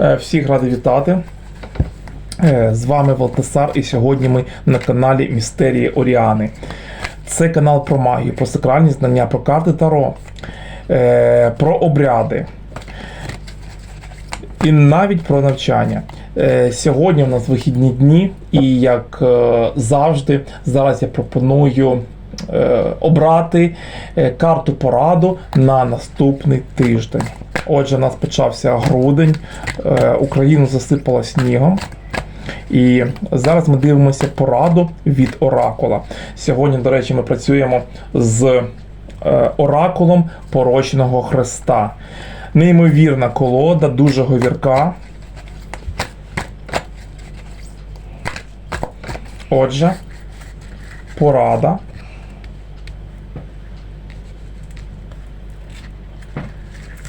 Е, Всіх радий вітати. Е, З вами Валтасар, і сьогодні ми на каналі Містерії Оріани. Це канал про магію, про сакральні знання, про карти Таро, е, про обряди і навіть про навчання. Сьогодні у нас вихідні дні, і як завжди, зараз я пропоную обрати е, карту пораду на наступний тиждень. Отже, у нас почався грудень, е, Україну засипало снігом. І зараз ми дивимося пораду від Оракула. Сьогодні, до речі, ми працюємо з е, оракулом порочного Христа. Неймовірна колода, дуже говірка. Отже, порада.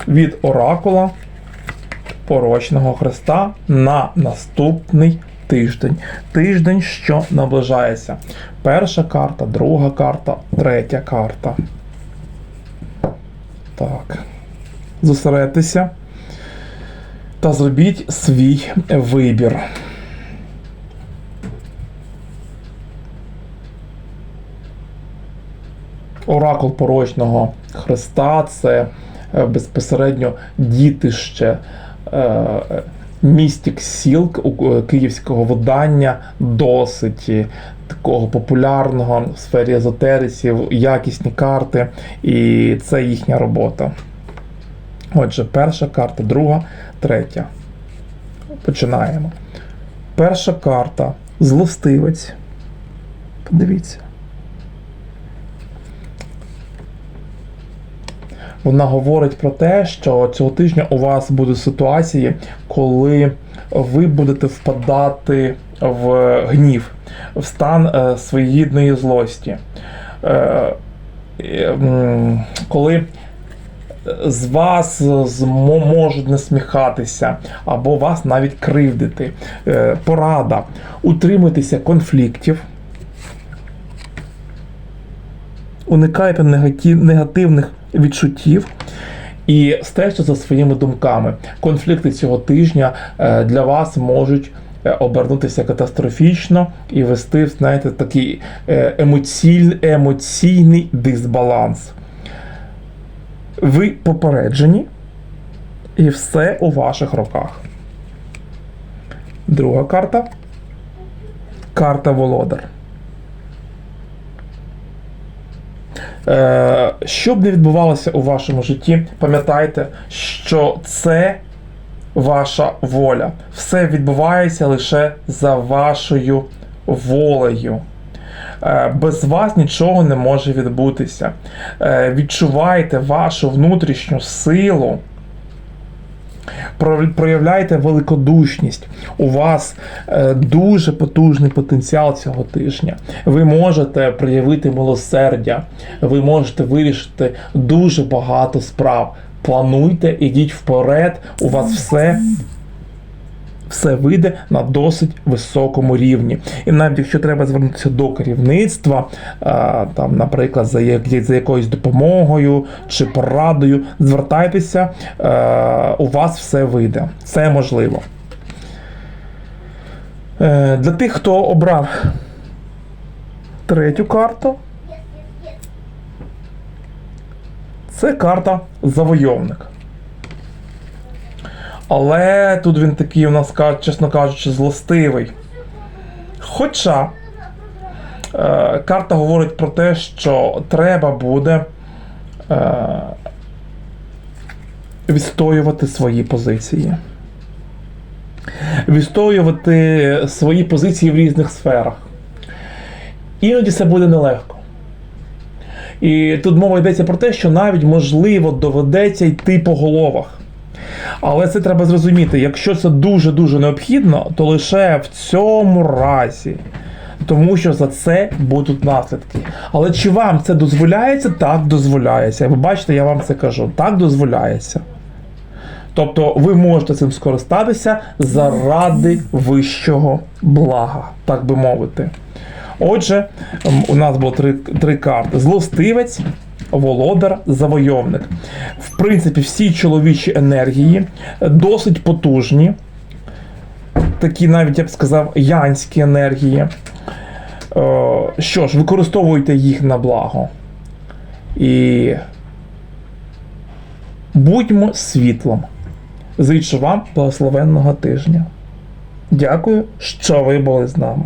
Від оракула порочного Христа на наступний тиждень. Тиждень, що наближається. Перша карта, друга карта, третя карта. Так. Зосередьтеся та зробіть свій вибір. Оракул порочного Христа це безпосередньо дітище е, містік сіл у- київського видання, досить е, такого популярного в сфері езотериців, якісні карти, і це їхня робота. Отже, перша карта, друга, третя. Починаємо. Перша карта злостивець. Подивіться. Вона говорить про те, що цього тижня у вас будуть ситуації, коли ви будете впадати в гнів, в стан е, своєрідної злості. Е, е, коли з вас можуть насміхатися або вас навіть кривдити. Е, Порада. Утримуйтеся конфліктів. Уникайте негативних відчуттів і стежте за своїми думками. Конфлікти цього тижня е, для вас можуть е, обернутися катастрофічно і вести, знаєте, такий е, емоційний, емоційний дисбаланс. Ви попереджені, і все у ваших руках. Друга карта. Карта Володар. Що б не відбувалося у вашому житті, пам'ятайте, що це ваша воля. Все відбувається лише за вашою волею. Е, Без вас нічого не може відбутися. Е, Відчувайте вашу внутрішню силу. Про- Проявляйте великодушність. У вас е, дуже потужний потенціал цього тижня. Ви можете проявити милосердя, ви можете вирішити дуже багато справ. Плануйте, ідіть вперед, у вас все. Все вийде на досить високому рівні. І навіть якщо треба звернутися до керівництва, там, наприклад, за, якоюсь допомогою чи порадою, звертайтеся, у вас все вийде. Це можливо. Е, Для тих, хто обрав третю карту, це карта завойовник. Але тут він такий у нас, чесно кажучи, злостивий. Хоча е, карта говорить про те, що треба буде е, відстоювати свої позиції. Відстоювати свої позиції в різних сферах. Іноді це буде нелегко. І тут мова йдеться про те, що навіть можливо доведеться йти по головах. Але це треба зрозуміти, якщо це дуже-дуже необхідно, то лише в цьому разі. Тому що за це будуть наслідки. Але чи вам це дозволяється? Так, дозволяється. Ви бачите, я вам це кажу. Так дозволяється. Тобто ви можете цим скористатися заради вищого блага, так би мовити. Отже, у нас було три, три карти: злостивець, володар, завойовник. В принципі, всі чоловічі енергії досить потужні. Такі навіть я б сказав янські енергії. Е, Що ж, використовуйте їх на благо. І будьмо світлом. Зичу вам благословенного тижня. Дякую, що ви були з нами.